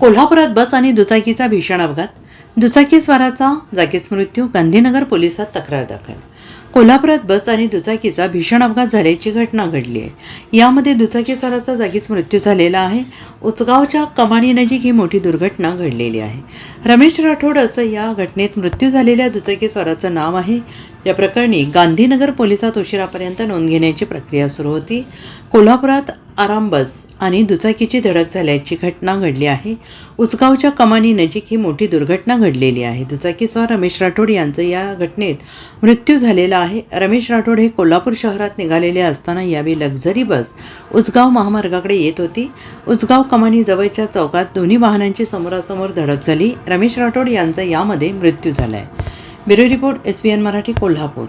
कोल्हापुरात बस आणि दुचाकीचा भीषण अपघात. दुचाकीस्वाराचा जागीच मृत्यू गांधीनगर पोलिसात तक्रार दाखल. कोल्हापुरात बस आणि दुचाकीचा भीषण अपघात झाल्याची घटना घडली आहे. यामध्ये दुचाकीस्वाराचा जागीच मृत्यू झालेला आहे. उचगावच्या कमाणीनजीक ही मोठी दुर्घटना घडलेली आहे. रमेश राठोड असं या घटनेत मृत्यू झालेल्या दुचाकीस्वाराचं नाव आहे. या प्रकरणी गांधीनगर पोलिसात उशिरापर्यंत नोंद घेण्याची प्रक्रिया सुरू होती. कोल्हापुरात आराम बस आणि दुचाकीची धडक झाल्याची घटना घडली आहे. उचगावच्या कमानी नजीक ही मोठी दुर्घटना घडलेली आहे. दुचाकीसह रमेश राठोड यांचं या घटनेत मृत्यू झालेला आहे. रमेश राठोड हे कोल्हापूर शहरात निघालेले असताना यावेळी लक्झरी बस उचगाव महामार्गाकडे येत होती. उचगाव कमानी जवळच्या चौकात दोन्ही वाहनांची समोरासमोर धडक झाली. रमेश राठोड यांचा यामध्ये मृत्यू झाला आहे bureau report S B N Marathi Kolhapur.